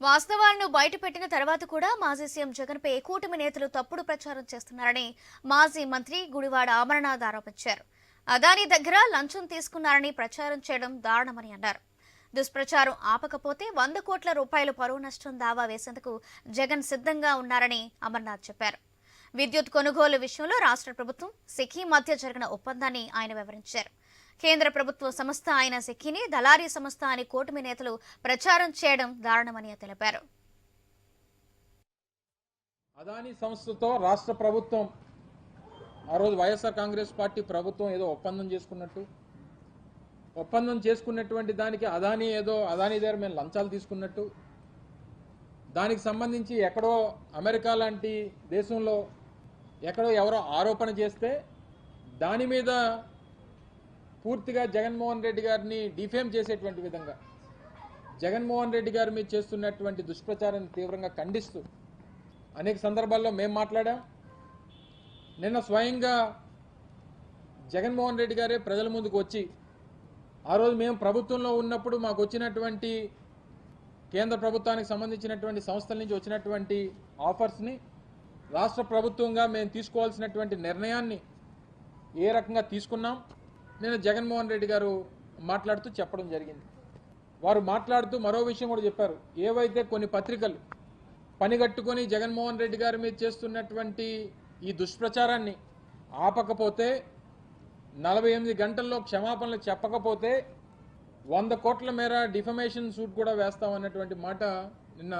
వాస్తవాలను బయటపెట్టిన తర్వాత కూడా మాజీ సీఎం జగన్పై కూటమి నేతలు తప్పుడు ప్రచారం చేస్తున్నారని మాజీ మంత్రి గుడివాడ అమరనాథ్ ఆరోపించారు. అదానీ దగ్గర లంచం తీసుకున్నారని ప్రచారం చేయడం దారుణమని అన్నారు. దుష్ప్రచారం ఆపకపోతే వంద కోట్ల రూపాయలు పరువు నష్టం దావా వేసేందుకు జగన్ సిద్ధంగా ఉన్నారని అమర్నాథ్ చెప్పారు. విద్యుత్ కొనుగోలు విషయంలో రాష్ట్ర ప్రభుత్వం సిఖీ మధ్య జరిగిన ఒప్పందాన్ని ఆయన వివరించారు. కేంద్ర ప్రభుత్వ సంస్థ అయిన సిక్కిని దళారీ సంస్థ అని కూటమి నేతలు ప్రచారం చేయడం దారుణమని తెలిపారు. అదానీ సంస్థతో రాష్ట్ర ప్రభుత్వం ఆ రోజు వైఎస్ఆర్ కాంగ్రెస్ పార్టీ ప్రభుత్వం ఏదో ఒప్పందం చేసుకున్నట్టు. ఒప్పందం చేసుకున్నటువంటి దానికి అదానీ ఏదో అదానీ దగ్గర మేము లంచాలు తీసుకున్నట్టు. దానికి సంబంధించి ఎక్కడో అమెరికా లాంటి దేశంలో ఎక్కడో ఎవరో ఆరోపణ చేస్తే దాని మీద పూర్తిగా జగన్మోహన్ రెడ్డి గారిని డిఫేమ్ చేసేటువంటి విధంగా జగన్మోహన్ రెడ్డి గారి మీద చేస్తున్నటువంటి దుష్ప్రచారాన్ని తీవ్రంగా ఖండిస్తూ అనేక సందర్భాల్లో మేము మాట్లాడాం. నిన్న స్వయంగా జగన్మోహన్ రెడ్డి గారే ప్రజల ముందుకు వచ్చి ఆ రోజు మేము ప్రభుత్వంలో ఉన్నప్పుడు మాకు వచ్చినటువంటి కేంద్ర ప్రభుత్వానికి సంబంధించినటువంటి సంస్థల నుంచి వచ్చినటువంటి ఆఫర్స్ని రాష్ట్ర ప్రభుత్వంగా మేము తీసుకోవాల్సినటువంటి నిర్ణయాన్ని ఏ రకంగా తీసుకున్నాం. నేను జగన్మోహన్ రెడ్డి గారు మాట్లాడుతూ చెప్పడం జరిగింది. వారు మాట్లాడుతూ మరో విషయం కూడా చెప్పారు. ఏవైతే కొన్ని పత్రికలు పనిగట్టుకొని జగన్మోహన్ రెడ్డి గారి మీద చేస్తున్నటువంటి ఈ దుష్ప్రచారాన్ని ఆపకపోతే నలభై ఎనిమిది గంటల్లో క్షమాపణలు చెప్పకపోతే వంద కోట్ల మేర డిఫమేషన్ సూట్ కూడా వేస్తామన్నటువంటి మాట